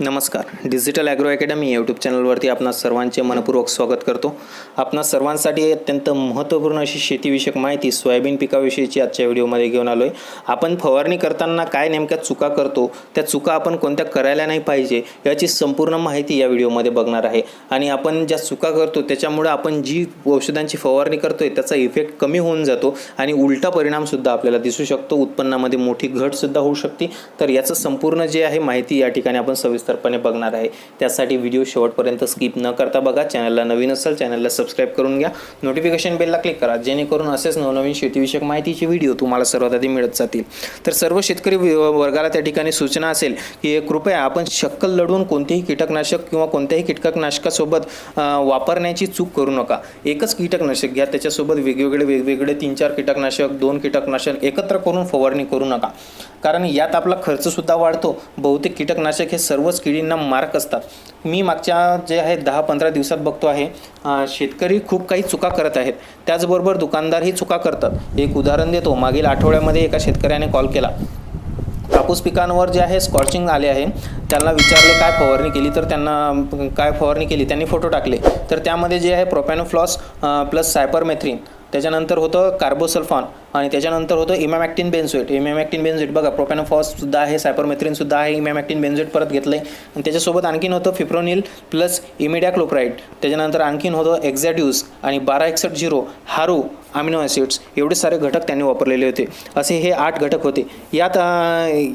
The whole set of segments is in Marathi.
नमस्कार. डिजिटल ॲग्रो अकॅडमी यूट्यूब चॅनलवरती आपणा सर्वांचे मनपूर्वक स्वागत करतो. आपणा सर्वांसाठी अत्यंत महत्त्वपूर्ण अशी शेतीविषयक माहिती सोयाबीन पिकाविषयीची आजच्या व्हिडिओमध्ये घेऊन आलो आहे आपण फवारणी करताना काय नेमक्या चुका करतो त्या चुका आपण कोणत्या करायला नाही पाहिजे याची संपूर्ण माहिती या व्हिडिओमध्ये बघणार आहे. आणि आपण ज्या चुका करतो त्याच्यामुळे आपण जी औषधांची फवारणी करतोय त्याचा इफेक्ट कमी होऊन जातो आणि उलटा परिणामसुद्धा आपल्याला दिसू शकतो. उत्पन्नामध्ये मोठी घटसुद्धा होऊ शकते. तर याचं संपूर्ण जे आहे माहिती या ठिकाणी आपण सविस्तरपणे बघणार आहे. त्यासाठी व्हिडिओ शेवटपर्यंत स्किप न करता बघा. चॅनलला नवीन असेल चॅनलला सबस्क्राईब करून घ्या. नोटिफिकेशन बेलला क्लिक करा. जेणेकरून असेच नवनवीन शेतीविषयक माहितीचे व्हिडिओ तुम्हाला सर्वात आधी मिळत जातील. तर सर्व शेतकरी वर्गाला त्या ठिकाणी सूचना असेल की कृपया आपण शक्कल लढवून कोणतेही कीटकनाशक किंवा कोणत्याही कीटकनाशकासोबत वापरण्याची चूक करू नका. एकच कीटकनाशक घ्या. त्याच्यासोबत वेगवेगळे वेगवेगळे तीन चार कीटकनाशक दोन कीटकनाशक एकत्र करून फवारणी करू नका. कारण यात आपला खर्चसुद्धा वाढतो. बहुतेक कीटकनाशक हे सर्व सर्वच किडींना मारक असतात. मी मागच्या जे आहे दहा पंधरा दिवसात बघतो आहे शेतकरी खूप काही चुका करत आहेत. त्याचबरोबर दुकानदारही चुका करतात. एक उदाहरण देतो. मागील आठवड्यामध्ये एका शेतकऱ्याने कॉल केला. कापूस पिकांवर जे आहे स्कॉर्चिंग आले आहे. त्यांना विचारले काय फवारणी केली तर त्यांना काय फवारणी केली त्यांनी फोटो टाकले. तर त्यामध्ये जे आहे प्रोपॅनोफ्लॉस प्लस सायपरमेथ्रिन त्याच्यानंतर होतं कार्बोसल्फॉन आणि त्याच्यानंतर होतं इमॅमॅक्टिन बेन्झोएट इमॅमॅक्टिन बेन्झोएट बघा प्रोपॅनोफॉससुद्धा आहे सायपरमेथ्रिनसुद्धा आहे इमॅमॅक्टिन बेन्झोएट परत घेतलं आहे आणि त्याच्यासोबत आणखीन होतं फिप्रोनिल प्लस इमिडॅक्लोप्राईड त्याच्यानंतर आणखीन होतं एक्झॅड्यूस आणि बारा एकसष्ट झिरो हारू अमिनो ॲसिड्स. एवढे सारे घटक त्यांनी वापरलेले होते. असे हे आठ घटक होते. यात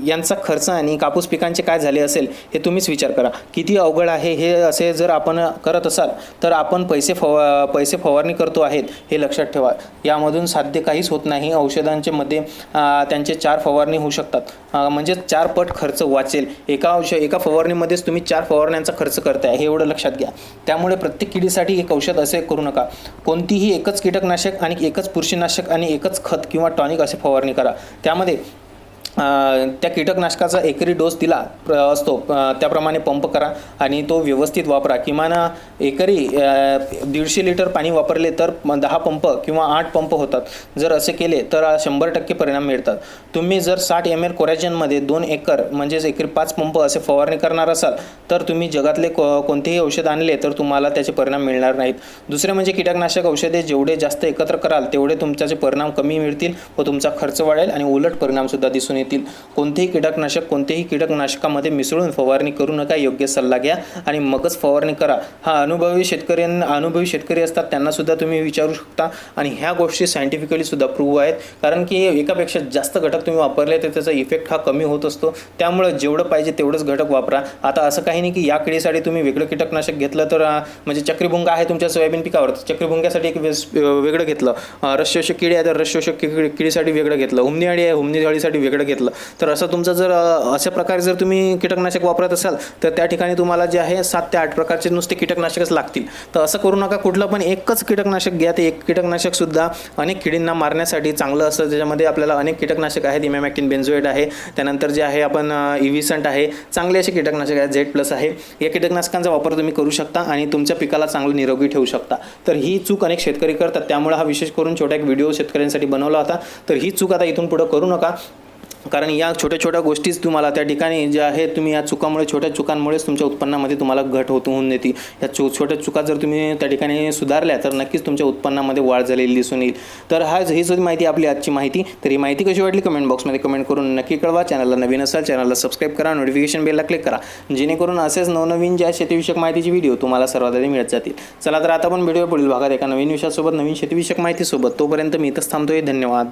यांचा खर्च आणि कापूस पिकांचे काय झाले असेल हे तुम्हीच विचार करा. किती अवघड आहे हे असे जर आपण करत असाल तर आपण पैसे फवा पैसे फवारणी करतो आहेत हे लक्षात ठेवा. यामधून साध्य काहीच होत नाही. औषधांचे मध्ये त्यांचे चार फवारणी होऊ शकतात. म्हणजे चार पट खर्च वाचेल. एका औष एका फवारणीमध्येच तुम्ही चार फवारण्यांचा खर्च करताय हे एवढं लक्षात घ्या. त्यामुळे प्रत्येक किडीसाठी एक औषध असे करू नका. कोणतीही एकच कीटकनाशक आणि एकच बुरशीनाशक आणि एकच खत किंवा टॉनिक असे फवारणी करा. त्यामध्ये त्या कीटकनाशकाचा एकरी डोस दिला प्र- असतो. त्याप्रमाणे पंप करा आणि तो व्यवस्थित वापरा. किमान एकरी दीडशे लिटर पाणी वापरले तर दहा पंप किंवा आठ पंप होतात. जर असे केले तर शंभर टक्के परिणाम मिळतात. तुम्ही जर साठ एम एल कोरॅजनमध्ये दोन एकर म्हणजेच एकरी पाच पंप असे फवारणी करणार असाल तर तुम्ही जगातले को कोणतेही औषध आणले तर तुम्हाला त्याचे परिणाम मिळणार नाहीत. दुसरे म्हणजे कीटकनाशक औषधे जेवढे जास्त एकत्र कराल तेवढे तुमच्याचे परिणाम कमी मिळतील व तुमचा खर्च वाढेल आणि उलट परिणामसुद्धा दिसून येतील. कोणतेही कीटकनाशक कोणतेही कीटकनाशकामध्ये मिसळून फवारणी करू नका योग्य सल्ला घ्या आणि मगच फवारणी करा. हा अनुभवी शेतकऱ्यांना अनुभवी शेतकरी असतात त्यांनासुद्धा तुम्ही विचारू शकता आणि ह्या गोष्टी सायंटिफिकलीसुद्धा प्रूव्ह आहेत. कारण की एकापेक्षा जास्त घटक तुम्ही वापरले तर त्याचा इफेक्ट हा कमी होत असतो. त्यामुळे जेवढं पाहिजे तेवढंच घटक वापरा. आता असं काही नाही की या किडीसाठी तुम्ही वेगळं कीटकनाशक घेतलं तर म्हणजे चक्रीभुंगा आहे तुमच्या सोयाबीन पिकावर. चक्रीभुंग्यासाठी एक वेगळं घेतलं. अं, रसशोषक किडी आहे तर रसशोषक किडीसाठी वेगळं घेतलं. हुमणी आहे हुमणी जाळीसाठी वेगळं घेतलं. तर असं तुमचं जर अशा प्रकारे जर तुम्ही कीटकनाशक वापरत असाल तर त्या ठिकाणी तुम्हाला जे आहे सात ते आठ प्रकारचे नुसते कीटकनाशकच लागतील. तर असं करू नका कुठलं पण एकच कीटकनाशक घ्या. ते एक कीटकनाशकसुद्धा अनेक किडींना मारण्यासाठी चांगलं असं ज्याच्यामध्ये आपल्याला अनेक कीटकनाशक आहेत. इमॅमॅक्टिन बेन्झोएट आहे. त्यानंतर जे आहे आपण इव्हिसंट आहे. चांगले असे कीटकनाशक आहेत. झेड प्लस आहे. या कीटकनाशकांचा वापर तुम्ही करू शकता आणि तुमच्या पिकाला चांगलं निरोगी ठेवू शकता. तर ही चूक अनेक शेतकरी करतात. त्यामुळे हा विशेष करून छोटा एक व्हिडिओ शेतकऱ्यांसाठी बनवला होता. तर ही चूक आता इथून पुढं करू नका. कारण या छोट्या छोट्या गोष्टीच तुम्हाला त्या ठिकाणी ज्या आहेत तुम्ही या चुकामुळे छोट्या चुकांमुळेच तुमच्या उत्पन्नामध्ये तुम्हाला घट होत होऊन देते या चो छोट्या चुका जर तुम्ही त्या ठिकाणी सुधारल्या तर नक्कीच तुमच्या उत्पन्नामध्ये वाढ झालेली दिसून येईल. तर हा ही सुद्धा माहिती आपली आजची माहिती. तर ही माहिती कशी वाटली कमेंट बॉक्समध्ये कमेंट करून नक्की कळवा. चॅनलला नवीन असाल चॅनलला सबस्क्राईब करा. नोटिफिकेशन बेलला क्लिक करा. जेणेकरून असेच नवनवीन ज्या शेतीविषयक माहितीची व्हिडिओ तुम्हाला सर्वात आधी मिळत जातील. चला तर आता पण व्हिडिओ पुढील भागात एका नवीन विषयासोबत नवीन शेतीविषयक माहितीसोबत. तोपर्यंत मी इथंच थांबतोय. धन्यवाद.